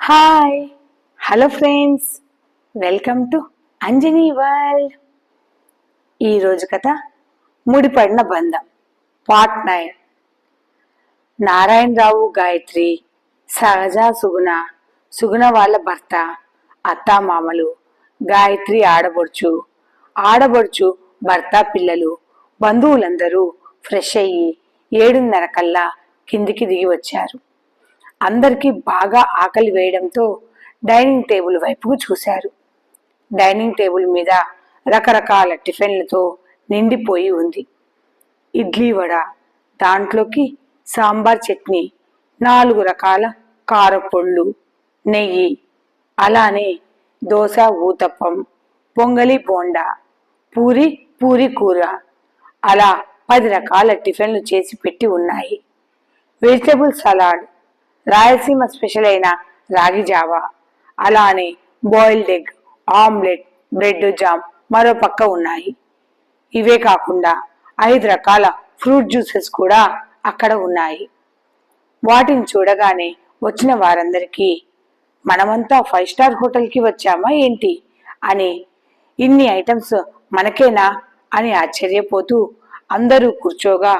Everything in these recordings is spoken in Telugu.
Hi hello friends welcome to Anjani world ఈరోజు కథ ముడిపడిన బంధం పార్ట్ నైన్ నారాయణరావు గాయత్రి సహజ సుగుణ సుగుణ వాళ్ళ భర్త అత్తామామలు గాయత్రి ఆడబడుచు ఆడబడుచు భర్త పిల్లలు బంధువులందరూ ఫ్రెష్ అయ్యి ఏడున్నర కల్లా కిందికి దిగి వచ్చారు. అందరికీ బాగా ఆకలి వేయడంతో డైనింగ్ టేబుల్ వైపుకు చూశారు. డైనింగ్ టేబుల్ మీద రకరకాల టిఫిన్లతో నిండిపోయి ఉంది. ఇడ్లీ వడ దాంట్లోకి సాంబార్ చట్నీ నాలుగు రకాల కారపొళ్ళు నెయ్యి అలానే దోశ ఊతప్పం పొంగలి బోండా పూరి పూరి కూర అలా పది రకాల టిఫిన్లు చేసి పెట్టి ఉన్నాయి. వెజిటబుల్ సలాడ్ రాయలసీమ స్పెషల్ అయిన రాగి జావా అలానే boiled egg omelette bread jam మరో పక్క ఉన్నాయి. ఇవే కాకుండా ఐదు రకాల ఫ్రూట్ జ్యూసెస్ కూడా అక్కడ ఉన్నాయి. వాటిని చూడగానే వచ్చిన వారందరికీ మనమంతా ఫైవ్ స్టార్ హోటల్కి వచ్చామా ఏంటి? అని ఇన్ని ఐటమ్స్ మనకేనా? అని ఆశ్చర్యపోతూ అందరూ కూర్చోగా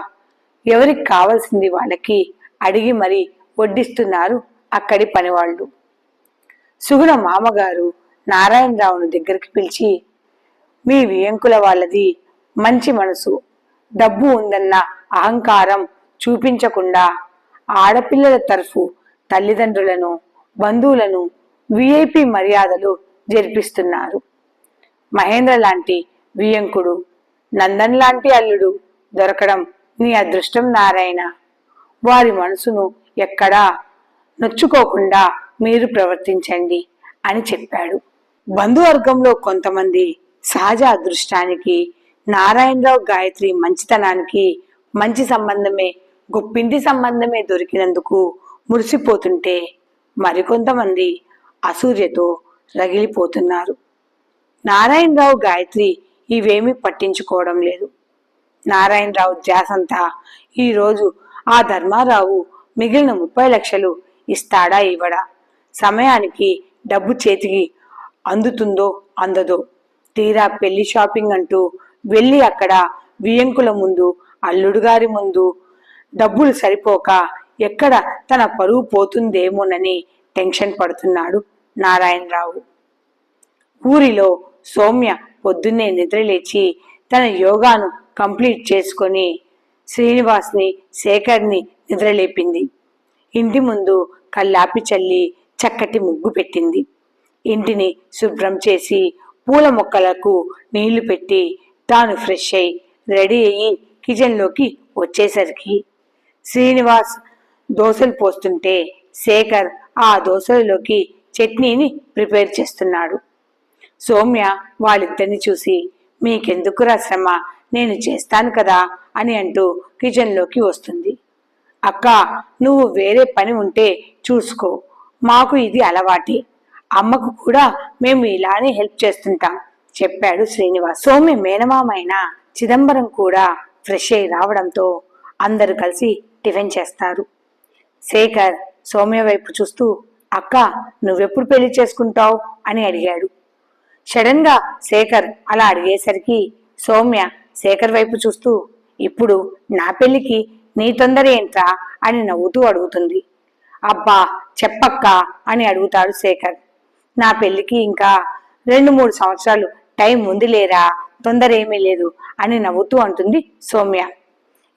ఎవరికి కావాల్సింది వాళ్ళకి? అడిగి మరి వడ్డిస్తున్నారు అక్కడి పనివాళ్ళు. సుగుణ మామగారు నారాయణరావును దగ్గరికి పిలిచి మీ వియంకుల వాళ్ళది మంచి మనసు. డబ్బు ఉందన్న అహంకారం చూపించకుండా ఆడపిల్లల తరఫు తల్లిదండ్రులను బంధువులను విఐపి మర్యాదలు జరిపిస్తున్నారు. మహేంద్ర లాంటి వియంకుడు నందన్ లాంటి అల్లుడు దొరకడం నీ అదృష్టం నారాయణ. వారి మనసును ఎక్కడా నొచ్చుకోకుండా మీరు ప్రవర్తించండి అని చెప్పాడు. బంధువర్గంలో కొంతమంది సహజ అదృష్టానికి నారాయణరావు గాయత్రి మంచితనానికి మంచి సంబంధమే గొప్పింటి సంబంధమే దొరికినందుకు మురిసిపోతుంటే మరికొంతమంది అసూర్యతో రగిలిపోతున్నారు. నారాయణరావు గాయత్రి ఇవేమీ పట్టించుకోవడం లేదు. నారాయణరావు ధ్యాసంతా ఈరోజు ఆ ధర్మారావు మిగిలిన ముప్పై లక్షలు ఇస్తాడా ఇవ్వడా సమయానికి డబ్బు చేతికి అందుతుందో అందదో? తీరా పెళ్ళి షాపింగ్ అంటూ వెళ్ళి అక్కడ వియంకుల ముందు అల్లుడు గారి ముందు డబ్బులు సరిపోక ఎక్కడ తన పరువు పోతుందేమోనని టెన్షన్ పడుతున్నాడు నారాయణరావు. ఊరిలో సౌమ్య పొద్దున్నే నిద్రలేచి తన యోగాను కంప్లీట్ చేసుకొని శ్రీనివాస్ని శేఖర్ని నిద్రలేపింది. ఇంటి ముందు కల్లాపి చల్లి చక్కటి ముగ్గు పెట్టింది. ఇంటిని శుభ్రం చేసి పూల మొక్కలకు నీళ్ళు పెట్టి తాను ఫ్రెష్ అయి రెడీ అయ్యి కిచెన్లోకి వచ్చేసరికి శ్రీనివాస్ దోశలు పోస్తుంటే శేఖర్ ఆ దోశలలోకి చట్నీని ప్రిపేర్ చేస్తున్నాడు. సౌమ్య వాళ్ళిద్దరిని చూసి మీకెందుకురా శ్రమ? నేను చేస్తాను కదా అని అంటూ కిచెన్లోకి వస్తుంది. అక్క నువ్వు వేరే పని ఉంటే చూసుకో. మాకు ఇది అలవాటి. అమ్మకు కూడా మేము ఇలానే హెల్ప్ చేస్తుంటాం చెప్పాడు శ్రీనివాస్. సోమి మేనమామైన చిదంబరం కూడా ఫ్రెష్ అయి రావడంతో అందరూ కలిసి టిఫిన్ చేస్తారు. శేఖర్ సౌమ్య వైపు చూస్తూ అక్క నువ్వెప్పుడు పెళ్ళి చేసుకుంటావు? అని అడిగాడు. సడన్గా శేఖర్ అలా అడిగేసరికి సౌమ్య శేఖర్ వైపు చూస్తూ ఇప్పుడు నా పెళ్ళికి నీ తొందర ఏంట్రా? అని నవ్వుతూ అడుగుతుంది. అబ్బా చెప్పక్క అని అడుగుతాడు శేఖర్. నా పెళ్ళికి ఇంకా రెండు మూడు సంవత్సరాలు టైం ఉంది లేరా? తొందర ఏమీ లేదు అని నవ్వుతూ అంటుంది సౌమ్య.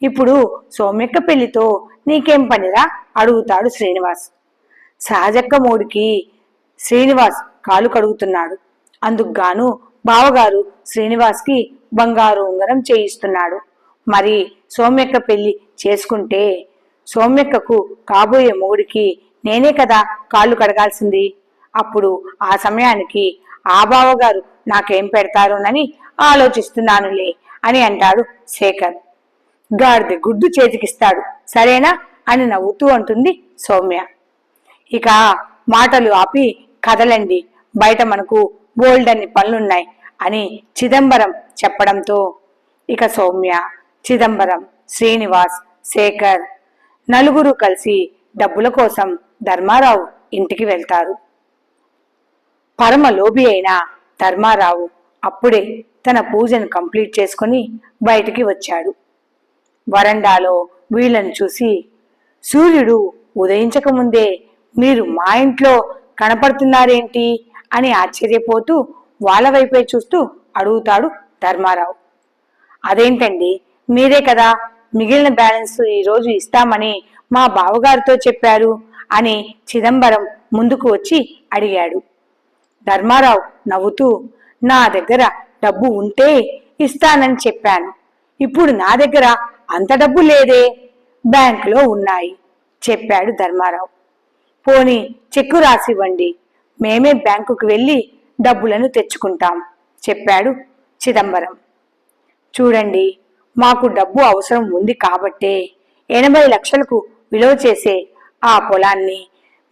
ఇప్పుడు సౌమ్యక్క పెళ్ళితో నీకేం పనిరా? అడుగుతాడు శ్రీనివాస్. సహజక్క మూడికి శ్రీనివాస్ కాలు కడుగుతున్నాడు. అందుకుగాను బావగారు శ్రీనివాస్కి బంగారు ఉంగరం చేయిస్తున్నాడు. మరి సౌమ్యక్క పెళ్ళి చేసుకుంటే సౌమ్యక్కకు కాబోయే మొగుడికి నేనే కదా కాళ్ళు కడగాల్సింది. అప్పుడు ఆ సమయానికి ఆ బావగారు నాకేం పెడతారోనని ఆలోచిస్తున్నానులే అని అంటాడు శేఖర్. గాడిద గుడ్డు చేతికిస్తాడు. సరేనా అని నవ్వుతూ అంటుంది సౌమ్య. ఇక మాటలు ఆపి కదలండి. బయట మనకు బోల్డ్ అన్ని పనులున్నాయి అని చిదంబరం చెప్పడంతో ఇక సౌమ్య చిదంబరం శ్రీనివాస్ శేఖర్ నలుగురు కలిసి డబ్బుల కోసం ధర్మారావు ఇంటికి వెళ్తారు. పరమ లోబి అయిన ధర్మారావు అప్పుడే తన పూజను కంప్లీట్ చేసుకుని బయటికి వచ్చాడు. వరండాలో వీళ్ళను చూసి సూర్యుడు ఉదయించకముందే మీరు మా ఇంట్లో కనపడుతున్నారేంటి? అని ఆశ్చర్యపోతూ వాళ్ళ వైపే చూస్తూ అడుగుతాడు ధర్మారావు. అదేంటండి? మీరే కదా మిగిలిన బ్యాలెన్స్ ఈరోజు ఇస్తామని మా బావగారితో చెప్పారు అని చిదంబరం ముందుకు వచ్చి అడిగాడు. ధర్మారావు నవ్వుతూ నా దగ్గర డబ్బు ఉంటే ఇస్తానని చెప్పాను. ఇప్పుడు నా దగ్గర అంత డబ్బు లేదే బ్యాంకులో ఉన్నాయి చెప్పాడు ధర్మారావు. పోని చెక్కు రాసివ్వండి మేమే బ్యాంకుకు వెళ్ళి డబ్బులను తెచ్చుకుంటాం చెప్పాడు చిదంబరం. చూడండి మాకు డబ్బు అవసరం ఉంది కాబట్టే ఎనభై లక్షలకు విలువ చేసే ఆ పొలాన్ని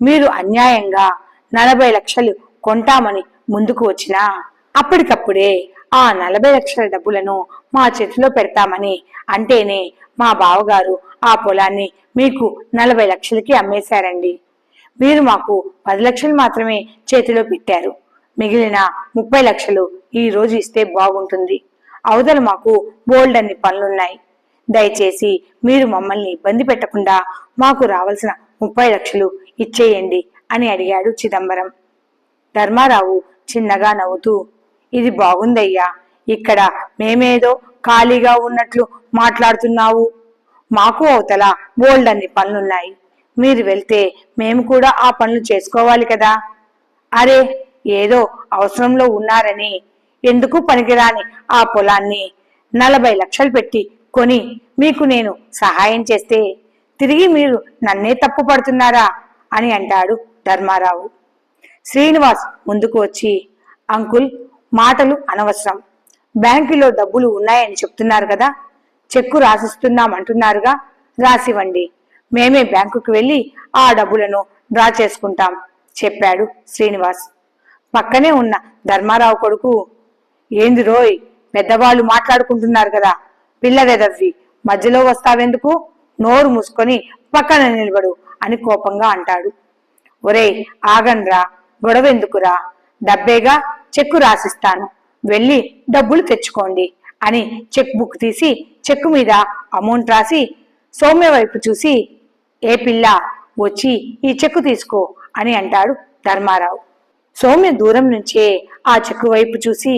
మీరు అన్యాయంగా నలభై లక్షలు కొంటామని ముందుకు వచ్చినా అప్పటికప్పుడే ఆ నలభై లక్షల డబ్బులను మా చేతిలో పెడతామని అంటేనే మా బావగారు ఆ పొలాన్ని మీకు నలభై లక్షలకి అమ్మేశారండి. మీరు మాకు పది లక్షలు మాత్రమే చేతిలో పెట్టారు. మిగిలిన ముప్పై లక్షలు ఈ రోజు ఇస్తే బాగుంటుంది. అవతల మాకు బోల్డ్ అన్ని పనులున్నాయి. దయచేసి మీరు మమ్మల్ని ఇబ్బంది పెట్టకుండా మాకు రావాల్సిన ముప్పై లక్షలు ఇచ్చేయండి అని అడిగాడు చిదంబరం. ధర్మారావు చిన్నగా నవ్వుతూ ఇది బాగుందయ్యా ఇక్కడ మేమేదో ఖాళీగా ఉన్నట్లు మాట్లాడుతున్నావు. మాకు అవతల బోల్డ్ అన్ని పనులున్నాయి. మీరు వెళ్తే మేము కూడా ఆ పనులు చేసుకోవాలి కదా. అరే ఏదో అవసరంలో ఉన్నారని ఎందుకు పనికిరాని ఆ పొలాన్ని నలభై లక్షలు పెట్టి కొని మీకు నేను సహాయం చేస్తే తిరిగి మీరు నన్నే తప్పు పడుతున్నారా అని అంటాడు ధర్మారావు. శ్రీనివాస్ ముందుకు వచ్చి అంకుల్ మాటలు అనవసరం. బ్యాంకులో డబ్బులు ఉన్నాయని చెప్తున్నారు కదా. చెక్కు రాసిస్తున్నాం అంటున్నారుగా రాసివ్వండి. మేమే బ్యాంకుకు వెళ్ళి ఆ డబ్బులను డ్రా చేసుకుంటాం చెప్పాడు శ్రీనివాస్. పక్కనే ఉన్న ధర్మారావు కొడుకు ఏంది రోయ్ పెద్దవాళ్ళు మాట్లాడుకుంటున్నారు కదా పిల్లవెదవ్వి మధ్యలో వస్తావెందుకు? నోరు మూసుకొని పక్కన నిలబడు అని కోపంగా అంటాడు. ఒరే ఆగన్రా గొడవ ఎందుకురా డబ్బేగా చెక్కు రాసిస్తాను వెళ్ళి డబ్బులు తెచ్చుకోండి అని చెక్ బుక్ తీసి చెక్కు మీద అమౌంట్ రాసి సౌమ్య వైపు చూసి ఏ పిల్ల వచ్చి ఈ చెక్కు తీసుకో అని అంటాడు ధర్మారావు. సౌమ్య దూరం నుంచే ఆ చెక్కు వైపు చూసి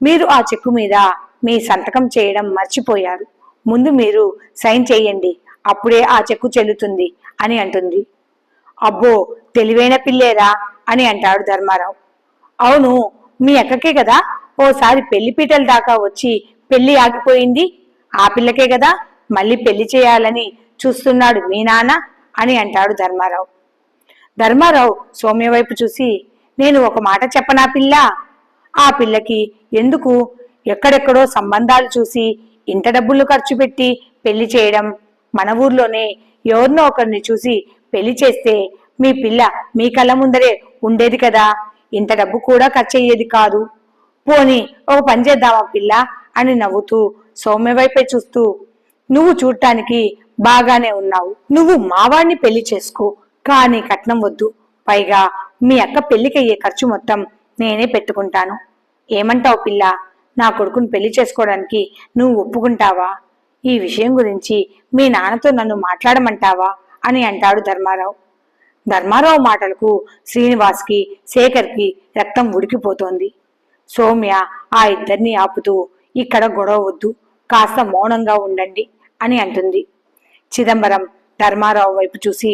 మీరు ఆ చెక్కు మీద మీ సంతకం చేయడం మర్చిపోయారు. ముందు మీరు సైన్ చేయండి అప్పుడే ఆ చెక్కు చెల్లుతుంది అని అంటుంది. అబ్బో తెలివైన పిల్లేరా అని అంటాడు ధర్మారావు. అవును మీ అక్కకే కదా ఓసారి పెళ్ళి పీటల దాకా వచ్చి పెళ్ళి ఆగిపోయింది. ఆ పిల్లకే కదా మళ్ళీ పెళ్ళి చేయాలని చూస్తున్నాడు మీ నాన్న అని అంటాడు ధర్మారావు. ధర్మారావు సౌమ్య వైపు చూసి నేను ఒక మాట చెప్పనా పిల్ల? ఆ పిల్లకి ఎందుకు ఎక్కడెక్కడో సంబంధాలు చూసి ఇంత డబ్బులు ఖర్చు పెట్టి పెళ్ళి చేయడం? మన ఊర్లోనే ఎవరినో ఒకరిని చూసి పెళ్ళి చేస్తే మీ పిల్ల మీ కళ్ళ ముందరే ఉండేది కదా? ఇంత డబ్బు కూడా ఖర్చు అయ్యేది కాదు. పోని ఒక పని చేద్దామా పిల్ల? అని నవ్వుతూ సౌమ్య వైపే చూస్తూ నువ్వు చూడటానికి బాగానే ఉన్నావు. నువ్వు మావాణ్ణి పెళ్ళి చేసుకో. కానీ కట్నం వద్దు. పైగా మీ అక్క పెళ్ళికయ్యే ఖర్చు మొత్తం నేనే పెట్టుకుంటాను. ఏమంటావు పిల్ల? నా కొడుకుని పెళ్ళి చేసుకోవడానికి నువ్వు ఒప్పుకుంటావా? ఈ విషయం గురించి మీ నాన్నతో నన్ను మాట్లాడమంటావా? అని అంటాడు ధర్మారావు. ధర్మారావు మాటలకు శ్రీనివాస్కి శేఖర్కి రక్తం ఉడికిపోతోంది. సౌమ్య ఆ ఇద్దరిని ఆపుతూ ఇక్కడ గొడవ వద్దు. కాస్త మౌనంగా ఉండండి అని అంటుంది. చిదంబరం ధర్మారావు వైపు చూసి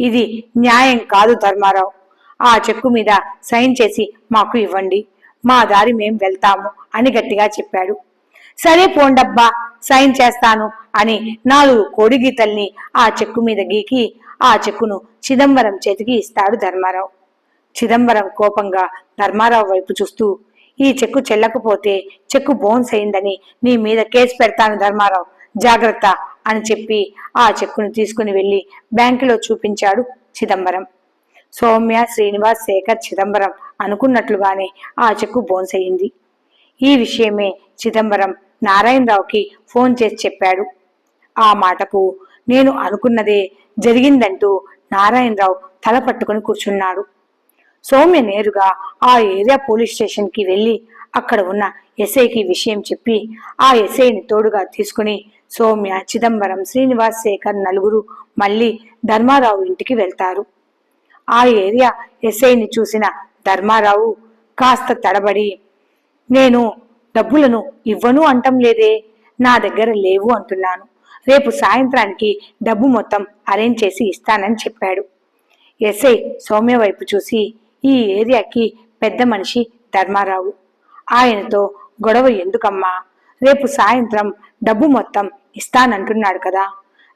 ఇది న్యాయం కాదు ధర్మారావు. ఆ చెక్కు మీద సైన్ చేసి మాకు ఇవ్వండి. మా దారి మేం వెళ్తాము అని గట్టిగా చెప్పాడు. సరే పోండబ్బా సైన్ చేస్తాను అని నాలుగు కోడి గీతల్ని ఆ చెక్కు మీద గీకి ఆ చెక్కును చిదంబరం చేతికి ఇస్తాడు ధర్మారావు. చిదంబరం కోపంగా ధర్మారావు వైపు చూస్తూ ఈ చెక్కు చెల్లకపోతే చెక్కు బౌన్స్ అయిందని నీ మీద కేసు పెడతాను ధర్మారావు. జాగ్రత్త అని చెప్పి ఆ చెక్కును తీసుకుని వెళ్ళి బ్యాంకులో చూపించాడు చిదంబరం. సౌమ్య శ్రీనివాస్ శేఖర్ చిదంబరం అనుకున్నట్లుగానే ఆ చెక్కు బోన్సయ్యింది అయింది ఈ విషయమే చిదంబరం నారాయణరావుకి ఫోన్ చేసి చెప్పాడు. ఆ మాటకు నేను అనుకున్నదే జరిగిందంటూ నారాయణరావు తల పట్టుకుని కూర్చున్నాడు. సౌమ్య నేరుగా ఆ ఏరియా పోలీస్ స్టేషన్కి వెళ్ళి అక్కడ ఉన్న ఎస్ఐకి విషయం చెప్పి ఆ ఎస్ఐని తోడుగా తీసుకుని సౌమ్య చిదంబరం శ్రీనివాస్ శేఖర్ నలుగురు మళ్ళీ ధర్మారావు ఇంటికి వెళ్తారు. ఆ ఏరియా ఎస్ఐని చూసిన ధర్మారావు కాస్త తడబడి నేను డబ్బులను ఇవ్వను అంటం లేదే నా దగ్గర లేవు అంటున్నాను. రేపు సాయంత్రానికి డబ్బు మొత్తం అరేంజ్ చేసి ఇస్తానని చెప్పాడు. ఎస్ఐ సౌమ్య వైపు చూసి ఈ ఏరియాకి పెద్ద మనిషి ధర్మారావు. ఆయనతో గొడవ ఎందుకమ్మా? రేపు సాయంత్రం డబ్బు మొత్తం ఇస్తానంటున్నాడు కదా.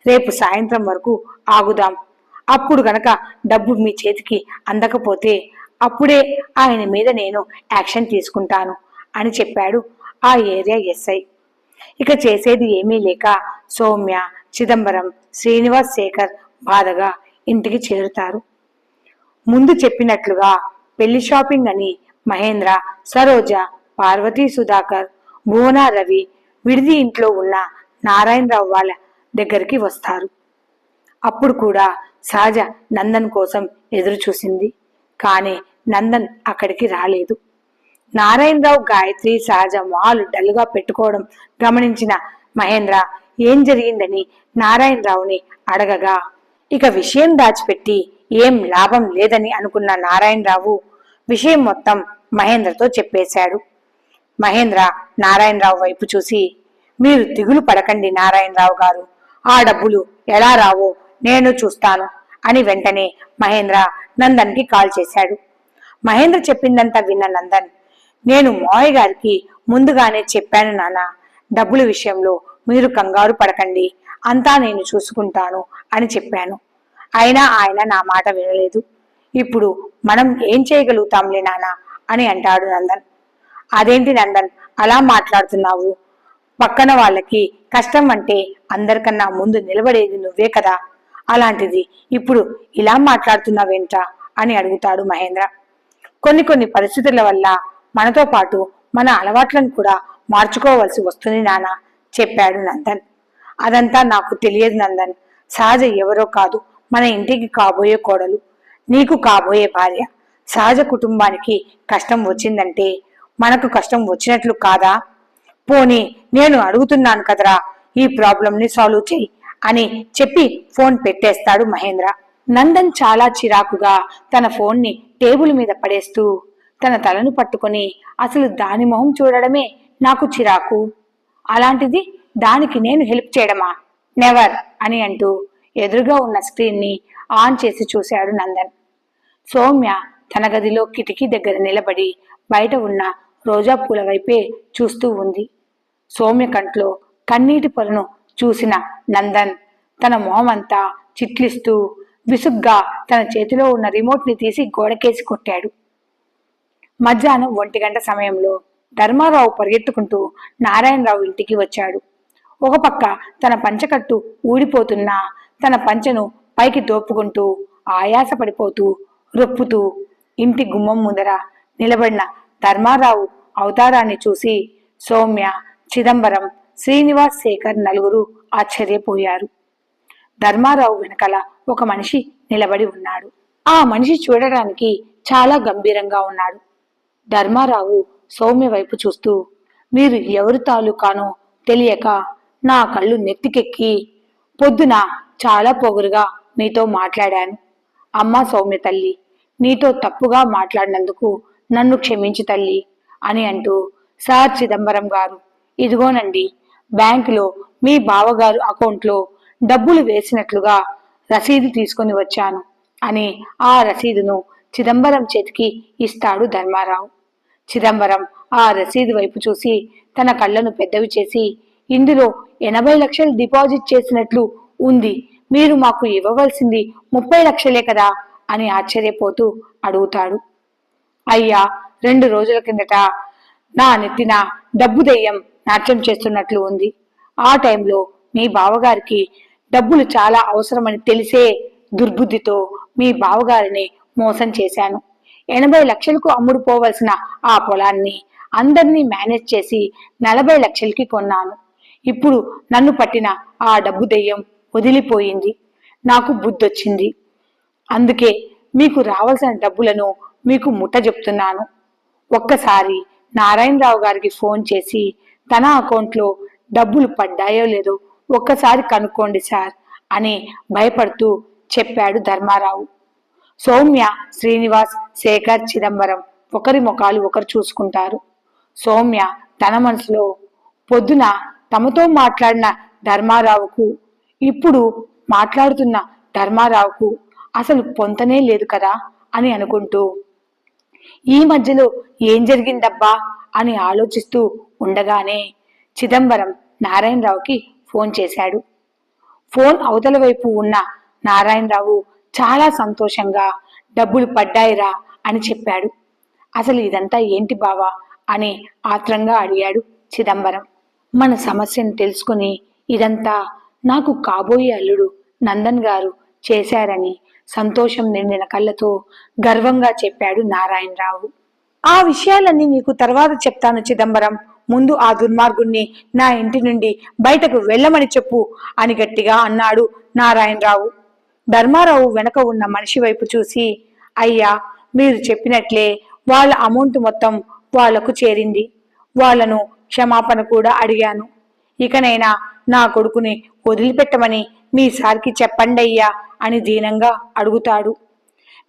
రేపు సాయంత్రం వరకు ఆగుదాం. అప్పుడు గనక డబ్బు మీ చేతికి అందకపోతే అప్పుడే ఆయన మీద నేను యాక్షన్ తీసుకుంటాను అని చెప్పాడు ఆ ఏరియా ఎస్ఐ. ఇక చేసేది ఏమీ లేక సౌమ్య చిదంబరం శ్రీనివాస్ శేఖర్ బాధగా ఇంటికి చేరుతారు. ముందు చెప్పినట్లుగా పెళ్ళి షాపింగ్ అని మహేంద్ర సరోజ పార్వతీ సుధాకర్ భువన రవి విడిది ఇంట్లో ఉన్న నారాయణరావు వాళ్ళ దగ్గరికి వస్తారు. అప్పుడు కూడా సహజ నందన్ కోసం ఎదురు చూసింది కానీ నందన్ అక్కడికి రాలేదు. నారాయణరావు గాయత్రి సహజ మాలు డల్గా పెట్టుకోవడం గమనించిన మహేంద్ర ఏం జరిగిందని నారాయణరావుని అడగగా ఇక విషయం దాచిపెట్టి ఏం లాభం లేదని అనుకున్న నారాయణరావు విషయం మొత్తం మహేంద్రతో చెప్పేశాడు. మహేంద్ర నారాయణరావు వైపు చూసి మీరు దిగులు పడకండి నారాయణరావు గారు. ఆ డబ్బులు ఎలా రావో నేను చూస్తాను అని వెంటనే మహేంద్ర నందన్కి కాల్ చేశాడు. మహేంద్ర చెప్పిందంతా విన్న నందన్ నేను మోయ్ గారికి ముందుగానే చెప్పాను నాన్న డబ్బుల విషయంలో మీరు కంగారు పడకండి అంతా నేను చూసుకుంటాను అని చెప్పాను. అయినా ఆయన నా మాట వినలేదు. ఇప్పుడు మనం ఏం చేయగలుగుతాంలే నాన్న అని అంటాడు నందన్. అదేంటి నందన్? అలా మాట్లాడుతున్నావు. పక్కన వాళ్ళకి కష్టం అంటే అందరికన్నా ముందు నిలబడేది నువ్వే కదా. అలాంటిది ఇప్పుడు ఇలా మాట్లాడుతున్నావేంటా అని అడుగుతాడు మహేంద్ర. కొన్ని కొన్ని పరిస్థితుల వల్ల మనతో పాటు మన అలవాట్లను కూడా మార్చుకోవలసి వస్తుంది నాన్న చెప్పాడు నందన్. అదంతా నాకు తెలియదు నందన్. సహజ ఎవరో కాదు మన ఇంటికి కాబోయే కోడలు నీకు కాబోయే భార్య. సహజ కుటుంబానికి కష్టం వచ్చిందంటే మనకు కష్టం వచ్చినట్లు కాదా? పోనీ నేను అడుగుతున్నాను కదరా ఈ ప్రాబ్లంని సాల్వ్ చెయ్యి అని చెప్పి ఫోన్ పెట్టేస్తాడు మహేంద్ర. నందన్ చాలా చిరాకుగా తన ఫోన్ని టేబుల్ మీద పడేస్తూ తన తలను పట్టుకొని అసలు దాని మొహం చూడడమే నాకు చిరాకు. అలాంటిది దానికి నేను హెల్ప్ చేయడమా? నెవర్ అని అంటూ ఎదురుగా ఉన్న స్క్రీన్ని ఆన్ చేసి చూశాడు నందన్. సౌమ్య తన గదిలో కిటికీ దగ్గర నిలబడి బయట ఉన్న రోజా పూల వైపే చూస్తూ ఉంది. సౌమ్య కంట్లో కన్నీటి పొలను చూసిన నందన్ తన మొహమంతా చిట్లిస్తూ విసుగ్గా తన చేతిలో ఉన్న రిమోట్ని తీసి గోడకేసి కొట్టాడు. మధ్యాహ్నం ఒంటి గంట సమయంలో ధర్మారావు పరిగెత్తుకుంటూ నారాయణరావు ఇంటికి వచ్చాడు. ఒక పక్క తన పంచకట్టు ఊడిపోతున్నా తన పంచను పైకి దోపుకుంటూ ఆయాస పడిపోతూ రొప్పుతూ ఇంటి గుమ్మం ముందర నిలబడిన ధర్మారావు అవతారాన్ని చూసి సౌమ్య చిదంబరం శ్రీనివాస్ శేఖర్ నలుగురు ఆశ్చర్యపోయారు. ధర్మారావు వెనకల ఒక మనిషి నిలబడి ఉన్నాడు. ఆ మనిషి చూడడానికి చాలా గంభీరంగా ఉన్నాడు. ధర్మారావు సౌమ్య వైపు చూస్తూ మీరు ఎవరు తాలూకానో తెలియక నా కళ్ళు నెత్తికెక్కి పొద్దున చాలా పొగరుగా మీతో మాట్లాడాను. అమ్మా సౌమ్య తల్లి నీతో తప్పుగా మాట్లాడినందుకు నన్ను క్షమించు తల్లి అని అంటూ సార్ చిదంబరం గారు ఇదిగోనండి బ్యాంకులో మీ బావగారు అకౌంట్లో డబ్బులు వేసినట్లుగా రసీదు తీసుకొని వచ్చాను అని ఆ రసీదును చిదంబరం చేతికి ఇస్తాడు ధర్మారావు. చిదంబరం ఆ రసీదు వైపు చూసి తన కళ్ళను పెద్దవి చేసి ఇందులో ఎనభై లక్షలు డిపాజిట్ చేసినట్లు ఉంది మీరు మాకు ఇవ్వవలసింది ముప్పై లక్షలే కదా అని ఆశ్చర్యపోతూ అడుగుతాడు. అయ్యా రెండు రోజుల కిందట నా నెత్తిన డబ్బు దెయ్యం నాట్యం చేస్తున్నట్లు ఉంది. ఆ టైంలో మీ బావగారికి డబ్బులు చాలా అవసరమని తెలిసే దుర్బుద్ధితో మీ బావగారిని మోసం చేశాను. ఎనభై లక్షలకు అమ్ముడు పోవలసిన ఆ పొలాన్ని అందరినీ మేనేజ్ చేసి నలభై లక్షలకి కొన్నాను. ఇప్పుడు నన్ను పట్టిన ఆ డబ్బు దెయ్యం వదిలిపోయింది. నాకు బుద్ధొచ్చింది. అందుకే మీకు రావాల్సిన డబ్బులను మీకు ముట్ట చెప్తున్నాను. ఒక్కసారి నారాయణరావు గారికి ఫోన్ చేసి తన అకౌంట్లో డబ్బులు పడ్డాయో లేదో ఒక్కసారి కనుక్కోండి సార్ అని భయపడుతూ చెప్పాడు ధర్మారావు. సౌమ్య శ్రీనివాస్ శేఖర్ చిదంబరం ఒకరి ముఖాలు ఒకరు చూసుకుంటారు. సౌమ్య తన మనసులో పొద్దున తమతో మాట్లాడిన ధర్మారావుకు ఇప్పుడు మాట్లాడుతున్న ధర్మారావుకు అసలు పొంతనే లేదు కదా అని అనుకుంటూ ఈ మధ్యలో ఏం జరిగిందబ్బా అని ఆలోచిస్తూ ఉండగానే చిదంబరం నారాయణరావుకి ఫోన్ చేశాడు. ఫోన్ అవతల వైపు ఉన్న నారాయణరావు చాలా సంతోషంగా డబ్బులు పడ్డాయిరా అని చెప్పాడు. అసలు ఇదంతా ఏంటి బావా? అని ఆత్రంగా అడిగాడు చిదంబరం. మన సమస్యను తెలుసుకుని ఇదంతా నాకు కాబోయే అల్లుడు నందన్ గారు చేశారని సంతోషం నిండిన కళ్ళతో గర్వంగా చెప్పాడు నారాయణరావు. ఆ విషయాలన్నీ నీకు తర్వాత చెప్తాను చిదంబరం. ముందు ఆ దుర్మార్గుణ్ణి నా ఇంటి నుండి బయటకు వెళ్ళమని చెప్పు అని గట్టిగా అన్నాడు నారాయణరావు. ధర్మారావు వెనక ఉన్న మనిషి వైపు చూసి అయ్యా మీరు చెప్పినట్లే వాళ్ళ అమౌంట్ మొత్తం వాళ్ళకు చేరింది. వాళ్ళను క్షమాపణ కూడా అడిగాను. ఇకనైనా నా కొడుకుని వదిలిపెట్టమని మీ సార్కి చెప్పండయ్యా అని దీనంగా అడుగుతాడు.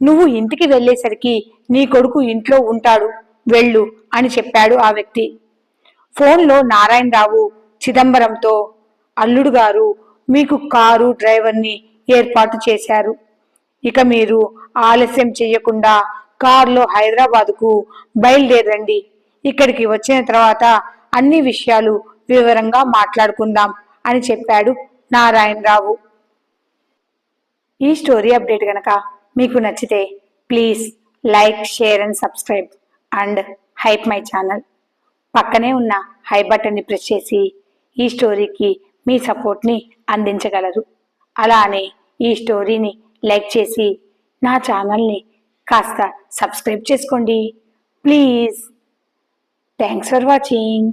నువ్వు ఇంటికి వెళ్ళేసరికి నీ కొడుకు ఇంట్లో ఉంటాడు వెళ్ళు అని చెప్పాడు ఆ వ్యక్తి. ఫోన్లో నారాయణరావు చిదంబరంతో అల్లుడు గారు మీకు కారు డ్రైవర్ని ఏర్పాటు చేశారు. ఇక మీరు ఆలస్యం చేయకుండా కారులో హైదరాబాదుకు బయలుదేరండి. ఇక్కడికి వచ్చిన తర్వాత అన్ని విషయాలు వివరంగా మాట్లాడుకుందాం అని చెప్పాడు నారాయణరావు. ఈ స్టోరీ అప్డేట్ కనుక మీకు నచ్చితే please like share and subscribe and hype my channel. పక్కనే ఉన్న హై బటన్ని ప్రెస్ చేసి ఈ స్టోరీకి మీ సపోర్ట్ని అందించగలరు. అలానే ఈ స్టోరీని లైక్ చేసి నా ఛానల్ని కాస్త సబ్స్క్రైబ్ చేసుకోండి. ప్లీజ్. Thanks for watching.